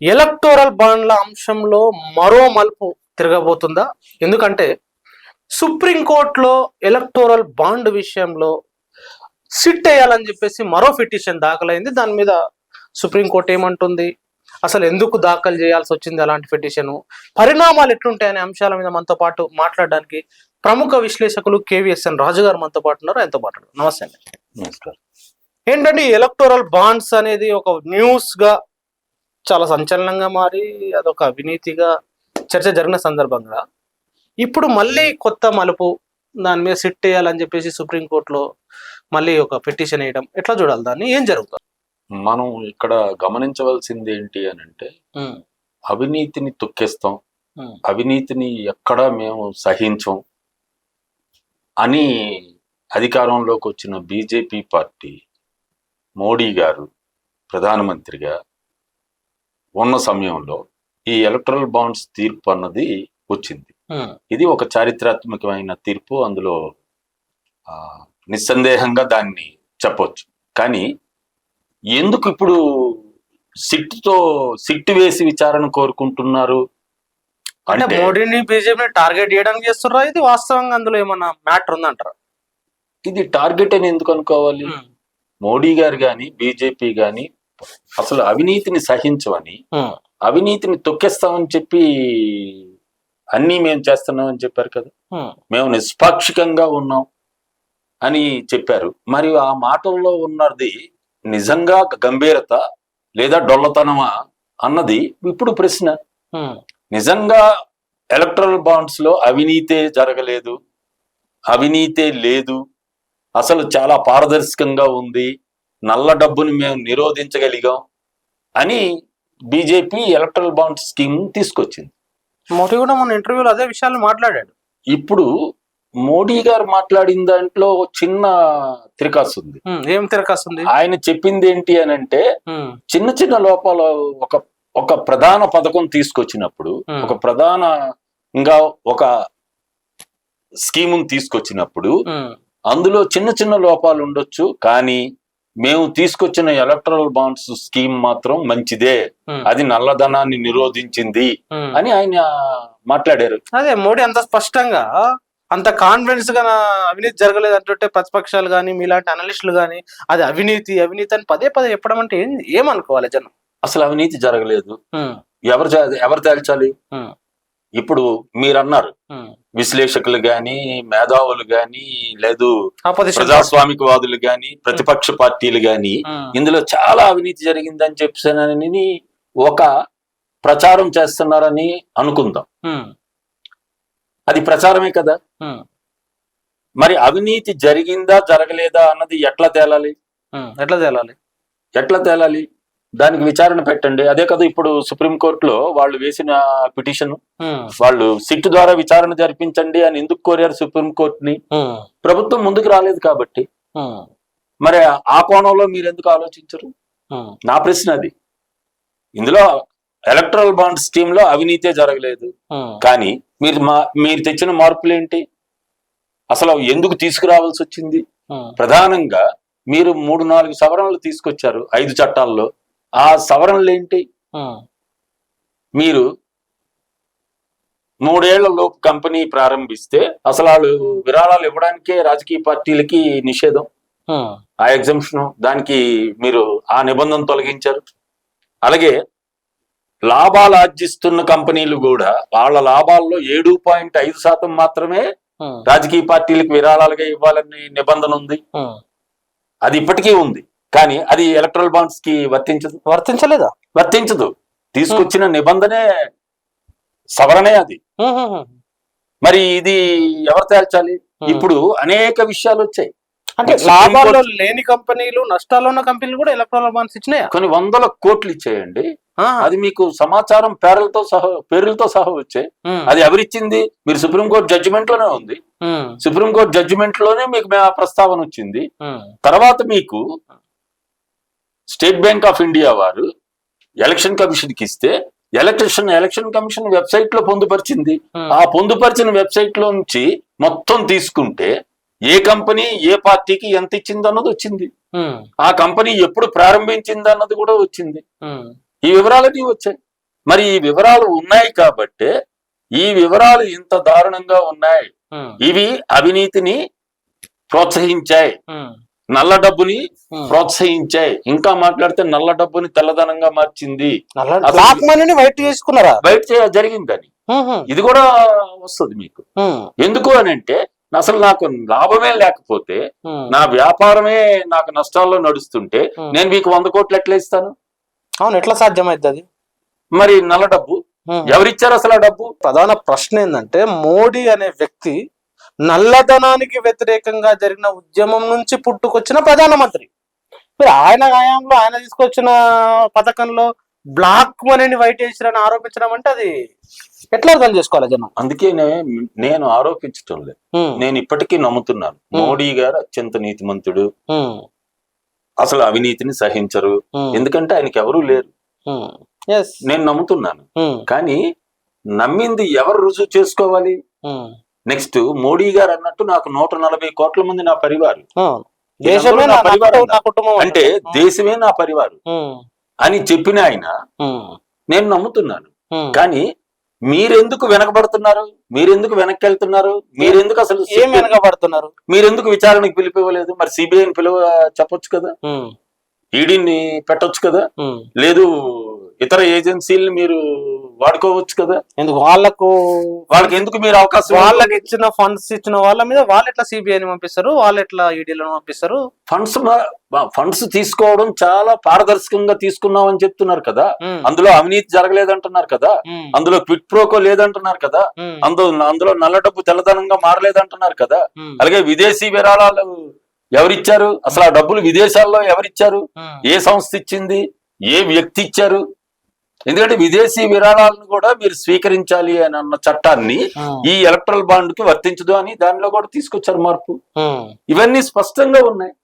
Electoral బాండ్ల అంశంలో మరో మలుపు తిరగబోతుందా? ఎందుకంటే సుప్రీంకోర్టులో ఎలక్టోరల్ బాండ్ విషయంలో సిట్ వేయాలని చెప్పేసి మరో పిటిషన్ దాఖలైంది. దాని మీద సుప్రీంకోర్టు ఏమంటుంది? అసలు ఎందుకు దాఖలు చేయాల్సి వచ్చింది అలాంటి పిటిషన్? పరిణామాలు ఎట్లుంటాయనే అంశాల మీద మనతో పాటు మాట్లాడడానికి ప్రముఖ విశ్లేషకులు కేవీఎస్ఎన్ రాజు గారు మనతో పాటు ఉన్నారు. ఆయనతో పాటు నమస్తే అండి. నమస్కారం. ఏంటంటే ఎలక్టోరల్ బాండ్స్ అనేది ఒక న్యూస్గా చాలా సంచలనంగా మారి అదొక అవినీతిగా చర్చ జరిగిన సందర్భంగా. ఇప్పుడు మళ్ళీ కొత్త మలుపు దాని మీద సిట్ వేయాలని చెప్పేసి సుప్రీంకోర్టులో మళ్ళీ ఒక పిటిషన్ వేయడం. ఎట్లా చూడాలి దాన్ని? ఏం జరుగుతుంది? మనం ఇక్కడ గమనించవలసింది ఏంటి అని అంటే అవినీతిని తొక్కేస్తాం. అవినీతిని ఎక్కడా మేము సహించం అని అధికారంలోకి వచ్చిన బీజేపీ పార్టీ మోడీ గారు ప్రధానమంత్రిగా ఉన్న సమయంలో ఈ ఎలక్ట్రల్ బాండ్స్ తీర్పు అన్నది వచ్చింది. ఇది ఒక చారిత్రాత్మకమైన తీర్పు. అందులో నిస్సందేహంగా దాన్ని చెప్పొచ్చు. కానీ ఎందుకు ఇప్పుడు సిట్తో సిట్ వేసి విచారణ కోరుకుంటున్నారు? అంటే మోడీని బీజేపీని టార్గెట్ చేయడానికి చేస్తున్నారా ఇది వాస్తవంగా అందులో ఏమన్నా మ్యాటర్ ఉందంటారా? ఇది టార్గెట్ అని ఎందుకు అనుకోవాలి? మోడీ గారు గాని బీజేపీ గాని అసలు అవినీతిని సహించవని అవినీతిని తొక్కేస్తామని చెప్పి అన్నీ మేము చేస్తున్నామని చెప్పారు కదా. మేము నిష్పాక్షికంగా ఉన్నాం అని చెప్పారు. మరియు ఆ మాటల్లో ఉన్నది నిజంగా గంభీరత లేదా డొల్లతనమా అన్నది ఇప్పుడు ప్రశ్న. నిజంగా ఎలక్ట్రల్ బాండ్స్లో అవినీతే జరగలేదు అవినీతే లేదు అసలు చాలా పారదర్శకంగా ఉంది నల్ల డబ్బుని మేము నిరోధించగలిగాం అని బీజేపీ ఎలక్ట్రల్ బాండ్ స్కీమ్ తీసుకొచ్చింది. మోడీ కూడా మన ఇంటర్వ్యూలో అదే విషయాలు మాట్లాడాడు. ఇప్పుడు మోడీ గారు మాట్లాడిన దాంట్లో చిన్న త్రికాసు ఉంది. ఏం తిరకాస్తుంది ఆయన చెప్పింది ఏంటి అని అంటే చిన్న చిన్న లోపాలు ఒక ఒక ప్రధాన పథకం తీసుకొచ్చినప్పుడు. ఒక ప్రధానంగా ఒక స్కీమును తీసుకొచ్చినప్పుడు అందులో చిన్న చిన్న లోపాలు ఉండొచ్చు కానీ మేము తీసుకొచ్చిన ఎలక్ట్రల్ బాండ్స్ స్కీమ్ మాత్రం మంచిదే. అది నల్లధనాన్ని నిరోధించింది. అని ఆయన మాట్లాడారు. అదే మోడీ అంత స్పష్టంగా అంత కాన్ఫిడెన్స్గా అవినీతి జరగలేదు అంటుంటే ప్రతిపక్షాలు కానీ మీలాంటి అనలిస్టులు కానీ అది అవినీతి అవినీతి అని పదే పదే చెప్పడం అంటే ఏం ఏమనుకోవాలి జనం? అసలు అవినీతి జరగలేదు. ఎవరు ఎవరు తేల్చాలి? ఇప్పుడు మీరు అన్నారు. విశ్లేషకులు గాని మేధావులు గాని లేదు ప్రజాస్వామికవాదులు గాని ప్రతిపక్ష పార్టీలు గాని ఉమ్, ఇందులో చాలా అవినీతి జరిగిందని చెప్పానని ఒక ప్రచారం చేస్తున్నారని అనుకుందాం. ఉమ్, అది ప్రచారమే కదా? మరి అవినీతి జరిగిందా జరగలేదా అన్నది ఎట్లా తేలాలి. ఎట్లా తేలాలి? ఎట్లా తేలాలి? దానికి విచారణ పెట్టండి. అదే కదా ఇప్పుడు సుప్రీంకోర్టులో వాళ్ళు వేసిన పిటిషన్. వాళ్ళు సిట్ ద్వారా విచారణ జరిపించండి అని ఎందుకు కోరారు సుప్రీంకోర్టుని ప్రభుత్వం ముందుకు రాలేదు కాబట్టి. మరి ఆ కోణంలో మీరు ఎందుకు ఆలోచించరు? నా ప్రశ్న అది. ఇందులో ఎలక్ట్రల్ బాండ్ స్కీమ్లో అవినీతే జరగలేదు. కానీ మీరు మా మీరు తెచ్చిన మార్పులు ఏంటి అసలు ఎందుకు తీసుకురావాల్సి వచ్చింది? ప్రధానంగా మీరు మూడు నాలుగు సవరణలు తీసుకొచ్చారు ఐదు చట్టాల్లో. ఆ సవరణలు ఏంటి మీరు మూడేళ్ళ లోపు కంపెనీ ప్రారంభిస్తే అసలు వాళ్ళు విరాళాలు ఇవ్వడానికే రాజకీయ పార్టీలకి నిషేధం. ఆ. ఎగ్జంప్షన్ దానికి మీరు ఆ నిబంధన తొలగించారు. అలాగే లాభాలు ఆర్జిస్తున్న కంపెనీలు కూడా వాళ్ళ లాభాల్లో ఏడు పాయింట్ ఐదు శాతం మాత్రమే రాజకీయ పార్టీలకు విరాళాలుగా ఇవ్వాలని నిబంధన ఉంది. అది ఇప్పటికీ ఉంది. కానీ అది ఎలక్ట్రల్ బాండ్స్కి వర్తించదు. వర్తించలేదా? వర్తించదు. తీసుకొచ్చిన నిబంధనే సవరణే అది. మరి ఇది ఎవరు తేల్చాలి? ఇప్పుడు అనేక విషయాలు వచ్చాయి. అంటే లాభాల్లో లేని కంపెనీలు నష్టాల్లో ఉన్న కంపెనీలు కూడా ఎలక్ట్రానిక్ బాండ్స్ ఇచ్చినాయా? కొన్ని వందల కోట్లు ఇచ్చేయండి. అది మీకు సమాచారం పేర్లతో సహా పేర్లతో సహా వచ్చాయి అది ఎవరిచ్చింది? మీరు సుప్రీంకోర్టు జడ్జిమెంట్లోనే ఉంది. సుప్రీంకోర్టు జడ్జిమెంట్లోనే మీకు ప్రస్తావన వచ్చింది. తర్వాత మీకు స్టేట్ బ్యాంక్ ఆఫ్ ఇండియా వారు ఎలక్షన్ కమిషన్కి ఇస్తే ఎలక్షన్ ఎలక్షన్ కమిషన్ వెబ్సైట్లో పొందుపరిచింది. ఉమ్. ఆ పొందుపరిచిన వెబ్సైట్లో నుంచి మొత్తం తీసుకుంటే ఏ కంపెనీ ఏ పార్టీకి ఎంత ఇచ్చింది అన్నది వచ్చింది. ఉమ్, ఆ కంపెనీ ఎప్పుడు ప్రారంభించింది అన్నది కూడా వచ్చింది. ఉమ్. ఈ వివరాలన్నీ వచ్చాయి. మరి ఈ వివరాలు ఉన్నాయి కాబట్టే ఈ వివరాలు ఇంత దారుణంగా ఉన్నాయి. ఇవి అవినీతిని ప్రోత్సహించాయి. నల్ల డబ్బుని. ప్రోత్సహించాయి ఇంకా మాట్లాడితే నల్ల డబ్బుని తెల్లదనంగా మార్చింది. వైట్ చేసుకున్నారా? బయట చే- జరిగిందని. ఇది కూడా వస్తుంది మీకు. ఎందుకు అని అంటే అసలు నాకు లాభమే లేకపోతే. నా వ్యాపారమే నాకు నష్టాల్లో నడుస్తుంటే. నేను మీకు వంద కోట్లు ఎట్లా ఇస్తాను? అవును ఎట్లా సాధ్యమైంది అది? మరి నల్ల డబ్బు. ఎవరిచ్చారు అసలు ఆ డబ్బు? ప్రధాన ప్రశ్న ఏంటంటే మోడీ అనే వ్యక్తి నల్లధనానికి వ్యతిరేకంగా జరిగిన ఉద్యమం నుంచి పుట్టుకొచ్చిన ప్రధానమంత్రి. మరి ఆయన హయాంలో ఆయన తీసుకొచ్చిన పథకంలో బ్లాక్ మనీని వైట్ చేసిరని ఆరోపించడం అంటే అది ఎట్లా అర్థం చేసుకోవాలి జనం? అందుకే నేను ఆరోపించటం లేదు. నేను ఇప్పటికీ నమ్ముతున్నాను. మోడీ గారు అత్యంత నీతిమంతుడు. అసలు అవినీతిని సహించరు. ఎందుకంటే ఆయనకి ఎవరూ లేరు. నేను నమ్ముతున్నాను. కానీ నమ్మింది ఎవరు రుజువు చేసుకోవాలి? నెక్స్ట్ మోడీ గారు అన్నట్టు నాకు నూట నలభై కోట్ల మంది నా పరివారు. దేశమే నా పరివారం నా కుటుంబం అంటే దేశమే నా పరివారు. అని చెప్పిన ఆయన నేను నమ్ముతున్నాను. కానీ మీరెందుకు వెనకబడుతున్నారు? మీరెందుకు వెనక్కి వెళ్తున్నారు మీరెందుకు అసలు ఏం వెనకబడుతున్నారు? మీరెందుకు విచారణకు పిలిపివ్వలేదు? మరి సిబిఐని పిలువ చెప్పొచ్చు కదా. ఈడీని పెట్టొచ్చు కదా. లేదు ఇతర ఏజెన్సీలను మీరు వాడుకోవచ్చు కదా? ఎందుకు వాళ్ళకు వాళ్ళకి ఎందుకు మీరు అవకాశం వాళ్ళకి ఇచ్చిన ఫండ్స్ ఇచ్చిన వాళ్ళ మీద వాళ్ళు ఎట్లా సిబిఐని పంపిస్తారు? వాళ్ళు ఎట్లా ఈడీలను పంపిస్తారు? ఫండ్స్ ఫండ్స్ తీసుకోవడం చాలా పారదర్శకంగా తీసుకున్నాం అని చెప్తున్నారు కదా? అందులో అవినీతి జరగలేదంటున్నారు కదా? అందులో క్విట్ ప్రోకో లేదంటున్నారు కదా? అందులో అందులో నల్ల డబ్బు తెల్లదనంగా మారలేదంటున్నారు కదా? అలాగే విదేశీ విరాళాలు ఎవరిచ్చారు? అసలు ఆ డబ్బులు విదేశాల్లో ఎవరిచ్చారు? ఏ సంస్థ ఇచ్చింది? ఏ వ్యక్తి ఇచ్చారు? ఎందుకంటే విదేశీ విరాళాలను కూడా మీరు స్వీకరించాలి అని అన్న చట్టాన్ని ఈ ఎలక్ట్రల్ బాండ్కి వర్తించదు అని దానిలో కూడా తీసుకొచ్చారు మార్పు. ఇవన్నీ స్పష్టంగా ఉన్నాయి.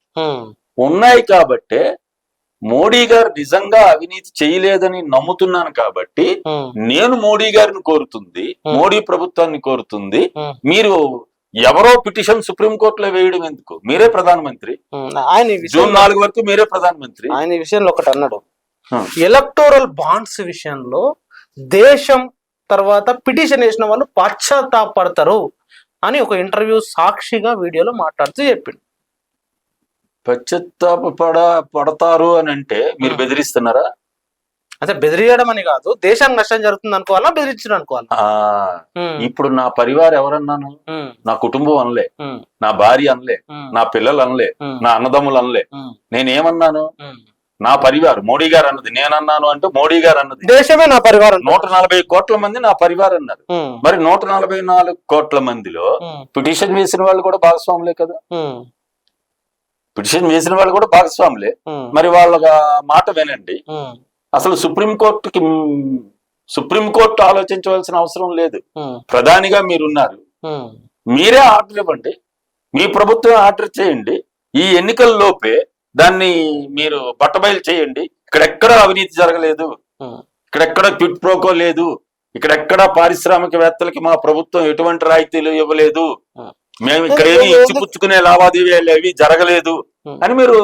ఉన్నాయి కాబట్టే మోడీ గారు నిజంగా అవినీతి చేయలేదని నమ్ముతున్నాను కాబట్టి నేను మోడీ గారిని కోరుతుంది మోడీ ప్రభుత్వాన్ని కోరుతుంది. మీరు ఎవరో పిటిషన్ సుప్రీం కోర్టులో వేయడం ఎందుకు? మీరే ప్రధానమంత్రి. ఆయన జూన్ నాలుగు వరకు మీరే ప్రధానమంత్రి. ఆయన ఈ విషయంలో ఒకటి అన్నాడు. ఎలక్టోరల్ బాండ్స్ విషయంలో దేశం తర్వాత పిటిషన్ వేసిన వాళ్ళు పశ్చాత్తాపడతారు అని ఒక ఇంటర్వ్యూ సాక్షిగా వీడియోలో మాట్లాడుతూ చెప్పిండు. పశ్చాత్తాప పడ పడతారు అని అంటే మీరు. బెదిరిస్తున్నారా? అంటే బెదిరియడం అని కాదు దేశానికి నష్టం జరుగుతుంది అనుకోవాలా బెదిరించడం అనుకోవాలా? ఇప్పుడు నా పరివారం ఎవరన్నాను? నా కుటుంబం అనలే. నా భార్య అనలే. నా పిల్లలు అనలే. నా అన్నదమ్ములు అనలే. నేనేమన్నాను. నా పరివారం మోడీ గారు అన్నది. నేనన్నాను అంటే మోడీ గారు అన్నది. దేశమే నా పరివారం. నూట నలభై కోట్ల మంది నా పరివారం అన్నారు. మరి నూట నలభై నాలుగు కోట్ల మందిలో పిటిషన్ వేసిన వాళ్ళు కూడా భాగస్వాములే కదా. పిటిషన్ వేసిన వాళ్ళు కూడా భాగస్వాములే. మరి వాళ్ళ మాట వినండి. అసలు సుప్రీం కోర్టుకి మ్, సుప్రీం కోర్టు ఆలోచించవలసిన అవసరం లేదు. ప్రధానిగా మీరున్నారు. మీరే ఆర్డర్ ఇవ్వండి. మీ ప్రభుత్వం ఆర్డర్ చేయండి. ఈ ఎన్నికల లోపే దాన్ని మీరు బట్టబయలు చేయండి ఇక్కడెక్కడ అవినీతి జరగలేదు. ఇక్కడెక్కడ క్విట్ ప్రోకో లేదు ఇక్కడెక్కడ పారిశ్రామికవేత్తలకి మా ప్రభుత్వం ఎటువంటి రాయితీలు ఇవ్వలేదు. మేము ఇక్కడ ఏమి ఇచ్చిపుచ్చుకునే లావాదేవీలు అవి జరగలేదు. అని మీరు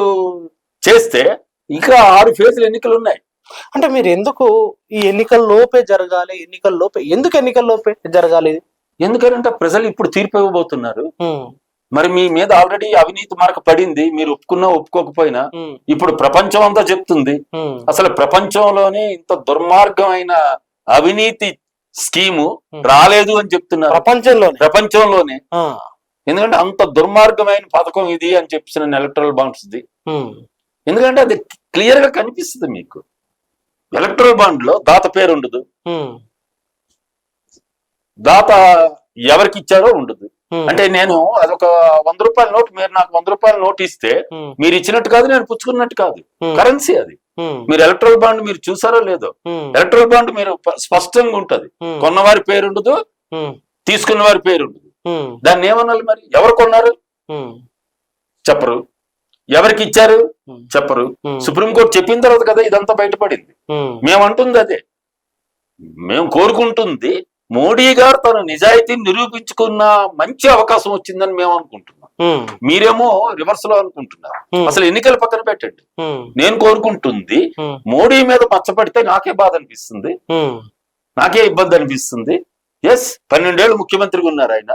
చేస్తే ఇంకా ఆరు ఫేజులు ఎన్నికలు ఉన్నాయి అంటే మీరు ఎందుకు ఈ ఎన్నికల లోపే జరగాలి ఎన్నికల లోపే ఎందుకు ఎన్నికల లోపే జరగాలి? ఎందుకంటే ప్రజలు ఇప్పుడు తీర్పు ఇవ్వబోతున్నారు మరి మీ మీద ఆల్రెడీ అవినీతి మార్క పడింది మీరు ఒప్పుకున్నా ఒప్పుకోకపోయినా ఇప్పుడు ప్రపంచం అంతా చెప్తుంది అసలు ప్రపంచంలోనే ఇంత దుర్మార్గమైన అవినీతి స్కీము. రాలేదు అని చెప్తున్నారు. ప్రపంచంలోనే? ప్రపంచంలోనే. ఎందుకంటే అంత దుర్మార్గమైన పథకం ఇది అని చెప్పిన ఎలక్ట్రల్ బాండ్స్ ది ఎందుకంటే అది క్లియర్గా కనిపిస్తుంది మీకు. ఎలక్ట్రల్ బాండ్లో దాత పేరు ఉండదు. దాత ఎవరికి ఇచ్చారో ఉండదు. అంటే నేను అదొక వంద రూపాయల నోట్ మీరు నాకు వంద రూపాయల నోట్ ఇస్తే మీరు ఇచ్చినట్టు కాదు నేను పుచ్చుకున్నట్టు కాదు. కరెన్సీ అది. మీరు ఎలక్ట్రల్ బాండ్ మీరు చూసారో లేదో. ఎలక్ట్రల్ బాండ్ మీరు స్పష్టంగా ఉంటది. కొన్నవారి పేరు ఉండదు తీసుకున్న వారి పేరు ఉండదు దాన్ని ఏమనాలి మరి? ఎవరు కొన్నారు? చెప్పరు. ఎవరికి ఇచ్చారు? చెప్పరు. సుప్రీంకోర్టు చెప్పిన తర్వాత కదా ఇదంతా బయటపడింది. మేము అంటుంది అదే. మేము కోరుకుంటుంది మోడీ గారు తన నిజాయితీని నిరూపించుకున్న మంచి అవకాశం వచ్చిందని మేము అనుకుంటున్నాం. మీరేమో రివర్స్లో అనుకుంటున్నారు అసలు ఎన్నికల పక్కన పెట్టండి. నేను కోరుకుంటుంది మోడీ మీద పచ్చపడితే నాకే బాధ అనిపిస్తుంది. నాకే ఇబ్బంది అనిపిస్తుంది. ఎస్ పన్నెండేళ్ళు ముఖ్యమంత్రిగా ఉన్నారు ఆయన.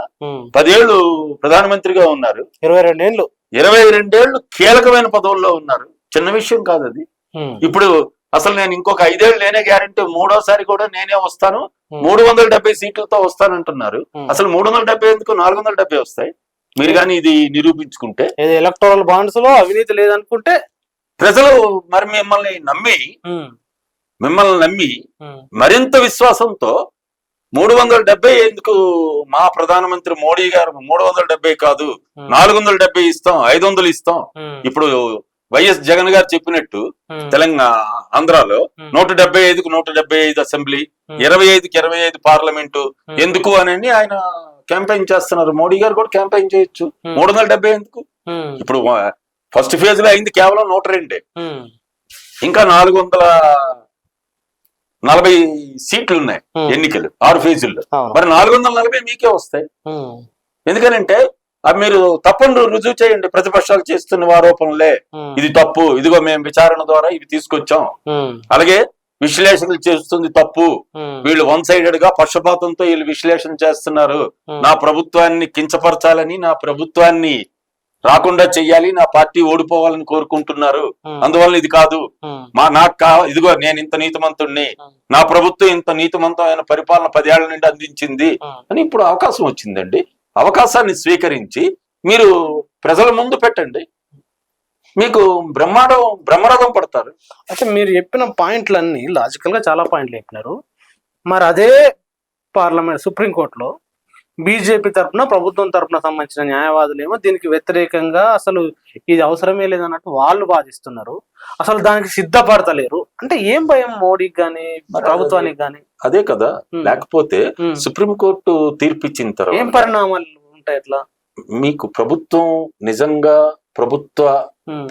పదేళ్ళు ప్రధానమంత్రిగా ఉన్నారు. ఇరవై రెండేళ్ళు. ఇరవై రెండేళ్ళు కీలకమైన పదవుల్లో ఉన్నారు. చిన్న విషయం కాదు అది. ఇప్పుడు అసలు నేను ఇంకొక ఐదేళ్ళు నేనే గ్యారంటీ మూడోసారి కూడా నేనే వస్తాను. ఉమ్, మూడు వందల డెబ్బై సీట్లతో వస్తానంటున్నారు. ఉమ్. అసలు మూడు వందల డెబ్బై ఎందుకు నాలుగు వందల డెబ్బై వస్తాయి? మీరు కానీ ఇది నిరూపించుకుంటే. ఎలక్టోరల్ బాండ్స్లో అవినీతి లేదనుకుంటే? ప్రజలు మరి మిమ్మల్ని నమ్మి మిమ్మల్ని నమ్మి మరింత విశ్వాసంతో మూడు వందల డెబ్బై ఎందుకు మా ప్రధానమంత్రి మోడీ గారు మూడు వందల డెబ్బై కాదు నాలుగు వందల డెబ్బై ఇస్తాం ఐదు వందలు ఇస్తాం ఇప్పుడు వైఎస్ జగన్ గారు చెప్పినట్టు ఉమ్, తెలంగాణ ఆంధ్రాలో ఉమ్, నూట డెబ్బై ఐదుకు నూట డెబ్బై ఐదు అసెంబ్లీ ఉమ్, ఇరవై ఐదుకి ఇరవై ఐదు పార్లమెంటు. ఎందుకు అని ఆయన క్యాంపెయిన్ చేస్తున్నారు. మోడీ గారు కూడా క్యాంపెయిన్ చేయొచ్చు. మూడు వందల డెబ్బై ఎందుకు ఇప్పుడు ఫస్ట్ ఫేజ్లో అయింది కేవలం నూట రెండే. ఇంకా నాలుగు వందల నలభై సీట్లు ఉన్నాయి ఎన్నికలు. ఆరు ఫేజుల్లో. మరి నాలుగు వందల నలభై మీకే వస్తాయి. ఎందుకనంటే మీరు తప్పని రుజువు చేయండి. ప్రతిపక్షాలు చేస్తున్న ఆరోపణలే ఇది తప్పు. ఇదిగో మేము విచారణ ద్వారా ఇవి తీసుకొచ్చాం. అలాగే విశ్లేషణలు చేస్తుంది తప్పు. వీళ్ళు వన్ సైడెడ్గా పక్షపాతంతో వీళ్ళు విశ్లేషణ చేస్తున్నారు. నా ప్రభుత్వాన్ని కించపరచాలని నా ప్రభుత్వాన్ని రాకుండా చెయ్యాలి నా పార్టీ ఓడిపోవాలని కోరుకుంటున్నారు. అందువల్ల ఇది కాదు. మా నాకు కా ఇదిగో నేను ఇంత నీతిమంతుణ్ణి నా ప్రభుత్వం ఇంత నీతిమంతమైన పరిపాలన పదేళ్ళ నుండి అందించింది అని ఇప్పుడు అవకాశం వచ్చిందండి. అవకాశాన్ని స్వీకరించి మీరు ప్రజల ముందు పెట్టండి. మీకు బ్రహ్మాండం బ్రహ్మరథం పడతారు. అయితే మీరు చెప్పిన పాయింట్లన్నీ లాజికల్గా చాలా పాయింట్లు చెప్పినారు. మరి అదే పార్లమెంట్ సుప్రీంకోర్టులో బీజేపీ తరపున ప్రభుత్వం తరపున సంబంధించిన న్యాయవాదులు ఏమో దీనికి వ్యతిరేకంగా అసలు ఇది అవసరమే లేదన్నట్టు వాళ్ళు వాదిస్తున్నారు. అసలు దానికి సిద్ధపడతలేరు. అంటే ఏం భయం మోడీకి మరి ప్రభుత్వానికి గాని? అదే కదా. లేకపోతే సుప్రీంకోర్టు తీర్పిచ్చిన ఏం తర్వాత పరిణామాలు ఉంటాయి ఎట్లా మీకు ప్రభుత్వం నిజంగా ప్రభుత్వ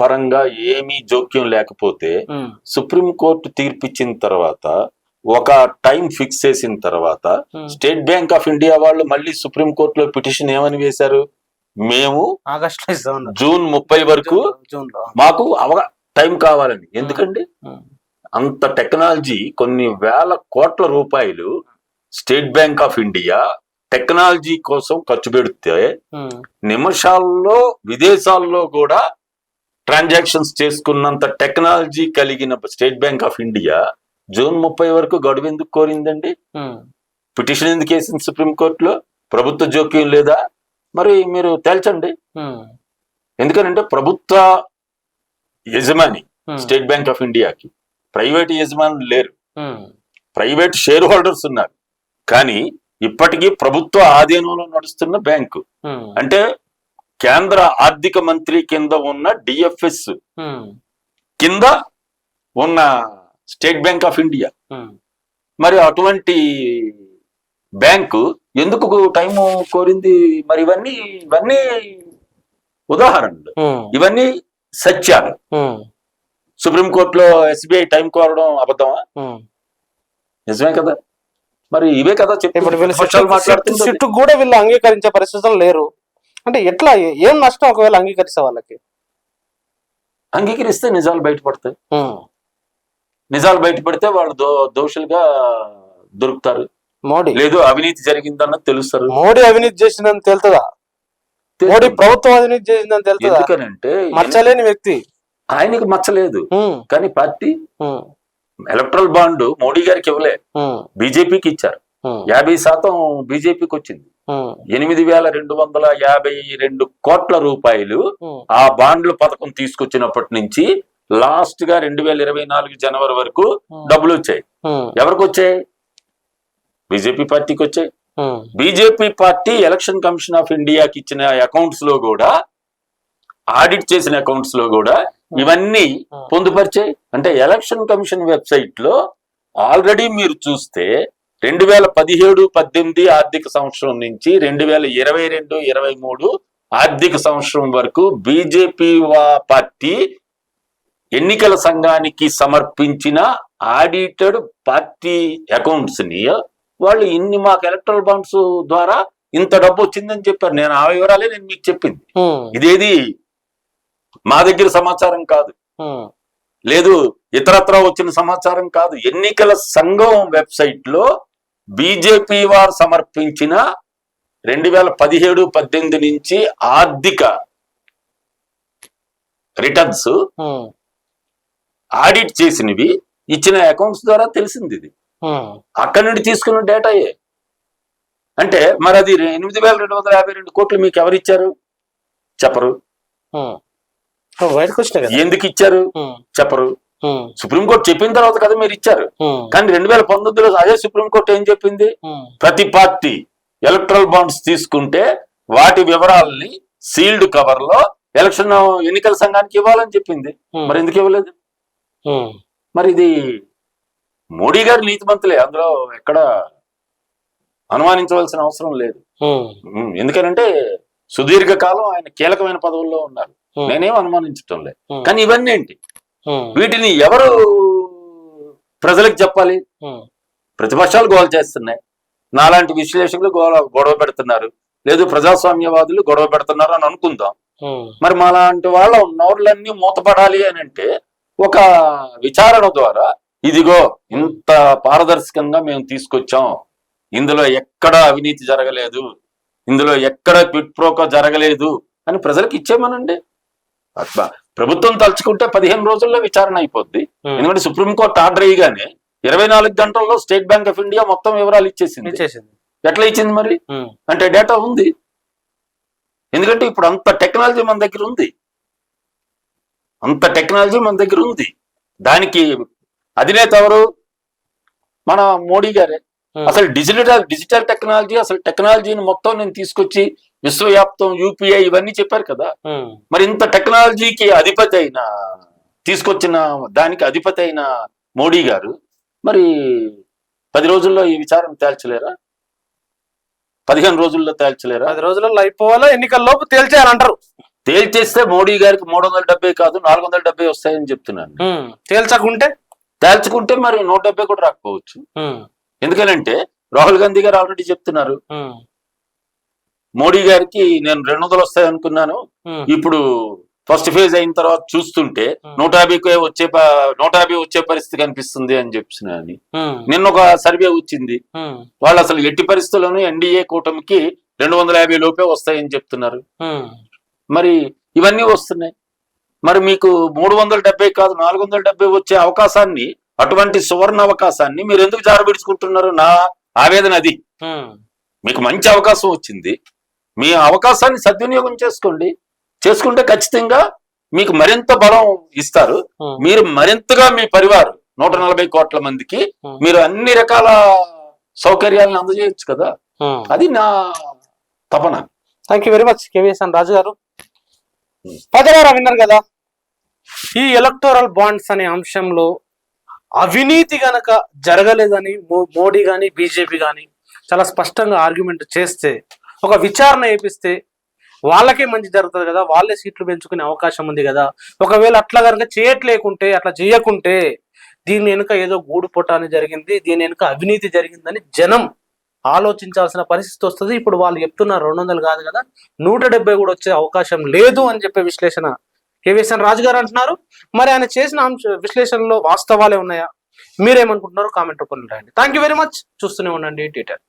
పరంగా ఏమీ జోక్యం లేకపోతే సుప్రీంకోర్టు తీర్పిచ్చిన తర్వాత ఒక టైం ఫిక్స్ చేసిన తర్వాత. స్టేట్ బ్యాంక్ ఆఫ్ ఇండియా వాళ్ళు మళ్ళీ సుప్రీంకోర్టులో పిటిషన్ ఏమని వేశారు? మేము జూన్ ముప్పై వరకు మాకు అవగా టైం కావాలని. ఎందుకండి? అంత టెక్నాలజీ కొన్ని వేల కోట్ల రూపాయలు State Bank of India technology కోసం ఖర్చు పెడితే నిమిషాల్లో విదేశాల్లో కూడా ట్రాన్సాక్షన్స్ చేసుకున్నంత టెక్నాలజీ కలిగిన State Bank of India June ముప్పై వరకు గడువు ఎందుకు కోరిందండి? పిటిషన్ ఎందుకు వేసింది సుప్రీంకోర్టులో ప్రభుత్వ జోక్యం లేదా? మరి మీరు తేల్చండి. ఎందుకనంటే ప్రభుత్వ యజమాని స్టేట్ బ్యాంక్ ఆఫ్ ఇండియాకి ప్రైవేట్ యజమానులు లేరు. ప్రైవేట్ షేర్ హోల్డర్స్ ఉన్నారు. కానీ ఇప్పటికీ ప్రభుత్వ ఆధీనంలో నడుస్తున్న బ్యాంకు. అంటే కేంద్ర ఆర్థిక మంత్రి కింద ఉన్న డిఎఫ్ఎస్ కింద ఉన్న స్టేట్ బ్యాంక్ ఆఫ్ ఇండియా. మరి అటువంటి బ్యాంకు ఎందుకు టైం కోరింది? మరి ఇవన్నీ ఇవన్నీ ఉదాహరణలు. ఇవన్నీ సత్యాలు. సుప్రీంకోర్టులో ఎస్బీఐ టైం కోరడం అబద్ధమా. నిజమే కదా. మరి ఇవే కదా చెప్పి. సిట్టు కూడా వీళ్ళు అంగీకరించే పరిస్థితులు లేరు. అంటే ఎట్లా ఏం నష్టం ఒకవేళ అంగీకరిస్తే వాళ్ళకి? అంగీకరిస్తే నిజాలు బయటపడతాయి. నిజాలు బయటపడితే వాళ్ళు దో దోషులుగా దొరుకుతారు. మోడీ. లేదు అవినీతి జరిగిందన్నది తెలుస్తారు. మోడీ అవినీతి చేసిందని తెలుతుందా? మోడీ ప్రభుత్వం అవినీతి చేసిందని తెలుతుందా? ఎందుకనంటే మర్చలేని వ్యక్తి. ఆయనకి మచ్చలేదు. కానీ పార్టీ ఎలక్ట్రల్ బాండ్ మోడీ గారికి ఇవ్వలే. బీజేపీకి ఇచ్చారు. యాభై శాతం బీజేపీకి వచ్చింది. ఎనిమిది వేల రెండు వందల యాభై రెండు కోట్ల రూపాయలు ఆ బాండ్ల పథకం తీసుకొచ్చినప్పటి నుంచి లాస్ట్గా రెండు వేల ఇరవై నాలుగు జనవరి వరకు డబ్బులు వచ్చాయి. ఎవరికి వచ్చాయి? బీజేపీ పార్టీకి వచ్చాయి. BJP party election commission of ఇండియాకి ఇచ్చిన అకౌంట్స్లో కూడా ఆడిట్ చేసిన అకౌంట్స్లో కూడా ఇవన్నీ పొందుపరిచాయి అంటే ఎలక్షన్ కమిషన్ వెబ్సైట్లో ఆల్రెడీ మీరు చూస్తే రెండు వేల పదిహేడు పద్దెనిమిది ఆర్థిక సంవత్సరం నుంచి రెండు వేల ఇరవై రెండు ఇరవై మూడు ఆర్థిక సంవత్సరం వరకు బీజేపీ పార్టీ ఎన్నికల సంఘానికి సమర్పించిన ఆడిటెడ్ పార్టీ అకౌంట్స్ని వాళ్ళు ఇన్ని మాకు ఎలక్ట్రల్ బాండ్స్ ద్వారా ఇంత డబ్బు వచ్చిందని చెప్పారు. నేను ఆ వివరాలే నేను మీకు చెప్పింది. ఇదేది మా దగ్గర సమాచారం కాదు. లేదు ఇతరత్ర వచ్చిన సమాచారం కాదు. ఎన్నికల సంఘం వెబ్సైట్లో బీజేపీ వారు సమర్పించిన రెండు వేల పదిహేడు పద్దెనిమిది నుంచి ఆర్థిక రిటర్న్స్ ఆడిట్ చేసినవి ఇచ్చిన అకౌంట్స్ ద్వారా తెలిసింది ఇది. అక్కడి నుండి తీసుకున్న డేటాయే. అంటే మరి అది ఎనిమిది వేల రెండు వందల యాభై రెండు కోట్లు మీకు ఎవరు ఇచ్చారు చెప్పరు బయటకు వచ్చినాయి కదా? ఎందుకు ఇచ్చారు? చెప్పరు. సుప్రీంకోర్టు చెప్పిన తర్వాత కదా మీరు ఇచ్చారు. కానీ రెండు వేల పంతొమ్మిదిలో అదే సుప్రీంకోర్టు ఏం చెప్పింది? ప్రతి పార్టీ ఎలక్ట్రల్ బాండ్స్ తీసుకుంటే వాటి వివరాలని సీల్డ్ కవర్లో ఎలక్షన్ ఎన్నికల సంఘానికి ఇవ్వాలని చెప్పింది. మరి ఎందుకు ఇవ్వలేదు? మరి ఇది మోడీ గారి నీతిమంతులే అందులో ఎక్కడ అనుమానించవలసిన అవసరం లేదు. ఎందుకనంటే సుదీర్ఘ కాలం ఆయన కీలకమైన పదవుల్లో ఉన్నారు. నేనేం అనుమానించటం లేదు. కానీ ఇవన్నీ ఏంటి? వీటిని ఎవరు ప్రజలకు చెప్పాలి? ప్రతిపక్షాలు గోల చేస్తున్నాయి. నాలాంటి విశ్లేషకులు గోల గొడవ పెడుతున్నారు. లేదు ప్రజాస్వామ్యవాదులు గొడవ పెడుతున్నారు అని అనుకుందాం. మరి మాలాంటి వాళ్ళ నోర్లన్నీ మూతపడాలి అని అంటే ఒక విచారణ ద్వారా ఇదిగో ఇంత పారదర్శకంగా మేము తీసుకొచ్చాం. ఇందులో ఎక్కడ అవినీతి జరగలేదు. ఇందులో ఎక్కడ క్విట్ ప్రోకో జరగలేదు అని ప్రజలకు ఇచ్చేమనండి ప్రభుత్వం తలుచుకుంటే పదిహేను రోజుల్లో విచారణ అయిపోద్ది. ఎందుకంటే సుప్రీంకోర్టు ఆర్డర్ అయ్యగానే ఇరవై నాలుగు గంటల్లో స్టేట్ బ్యాంక్ ఆఫ్ ఇండియా మొత్తం వివరాలు ఇచ్చేసింది. ఎట్లా ఇచ్చింది మరి? అంటే డేటా ఉంది. ఎందుకంటే ఇప్పుడు అంత టెక్నాలజీ మన దగ్గర ఉంది. అంత టెక్నాలజీ మన దగ్గర ఉంది. దానికి అధినేత ఎవరు? మన మోడీ గారే. అసలు డిజిటల్ డిజిటల్ టెక్నాలజీ అసలు టెక్నాలజీని మొత్తం నేను తీసుకొచ్చి విశ్వవ్యాప్తం యూపీఐ ఇవన్నీ చెప్పారు కదా. మరి ఇంత టెక్నాలజీకి అధిపతి అయిన తీసుకొచ్చిన దానికి అధిపతి అయిన మోడీ గారు మరి పది రోజుల్లో ఈ విచారణ తేల్చలేరా? పదిహేను రోజుల్లో తేల్చలేరా? పది రోజులలో అయిపోవాలా ఎన్నికల లోపు తేల్చేయాలంటారు. తేల్చేస్తే మోడీ గారికి మూడు వందల డెబ్బై కాదు నాలుగు వందల డెబ్బై వస్తాయని చెప్తున్నాను. తేల్చకుంటే? తేల్చుకుంటే మరి నూట డెబ్బై కూడా రాకపోవచ్చు. ఎందుకనంటే రాహుల్ గాంధీ గారు ఆల్రెడీ చెప్తున్నారు. మోడీ గారికి నేను రెండు వందలు వస్తాయి అనుకున్నాను. ఇప్పుడు ఫస్ట్ ఫేజ్ అయిన తర్వాత చూస్తుంటే. నూట యాభైకే వచ్చే నూట యాభై వచ్చే పరిస్థితి కనిపిస్తుంది అని చెప్పినాను. ఉమ్, నిన్న ఒక సర్వే వచ్చింది. వాళ్ళు అసలు ఎట్టి పరిస్థితుల్లోనూ ఎన్డీఏ కూటమికి రెండు వందల యాభై లోపే వస్తాయని చెప్తున్నారు. మరి ఇవన్నీ వస్తున్నాయి. మరి మీకు మూడు వందల డెబ్బై కాదు నాలుగు వందల డెబ్బై వచ్చే అవకాశాన్ని అటువంటి సువర్ణ అవకాశాన్ని మీరు ఎందుకు జారబిడుచుకుంటున్నారు నా ఆవేదన అది. మీకు మంచి అవకాశం వచ్చింది. మీ అవకాశాన్ని సద్వినియోగం చేసుకోండి. చేసుకుంటే ఖచ్చితంగా మీకు మరింత బలం ఇస్తారు. ఉమ్, మీరు మరింతగా మీ పరివారు నూట నలభై కోట్ల మందికి ఉమ్, మీరు అన్ని రకాల సౌకర్యాలను అందజేయచ్చు కదా. ఉమ్. అది నా తపన. Thank you very much K V S N Raju garu Hmm. పదవారు విన్నారు కదా ఈ ఎలక్టోరల్ బాండ్స్ అనే అంశంలో అవినీతి గనక జరగలేదని మోడీ గాని బీజేపీ గాని చాలా స్పష్టంగా ఆర్గ్యుమెంట్ చేస్తే ఒక విచారణ వేపిస్తే వాళ్ళకే మంచి జరుగుతుంది కదా వాళ్ళే సీట్లు పెంచుకునే అవకాశం ఉంది కదా. ఒకవేళ అట్లా కనుక చేయట్లేకుంటే అట్లా చేయకుంటే దీని వెనుక ఏదో గూడు పొట్టాని జరిగింది దీని వెనుక అవినీతి జరిగిందని జనం ఆలోచించాల్సిన పరిస్థితి వస్తుంది. ఇప్పుడు వాళ్ళు చెప్తున్నారు రెండు వందలు కాదు కదా నూట డెబ్బై కూడా వచ్చే అవకాశం లేదు అని చెప్పే విశ్లేషణ కేవీఎస్ఎన్ రాజు గారు అంటున్నారు. మరి ఆయన చేసిన అంశ విశ్లేషణలో వాస్తవాలే ఉన్నాయా? మీరేమనుకుంటున్నారో కామెంట్ రూపంలో రాయండి. థ్యాంక్ యూ వెరీ మచ్ చూస్తూనే ఉండండి డీటెయిల్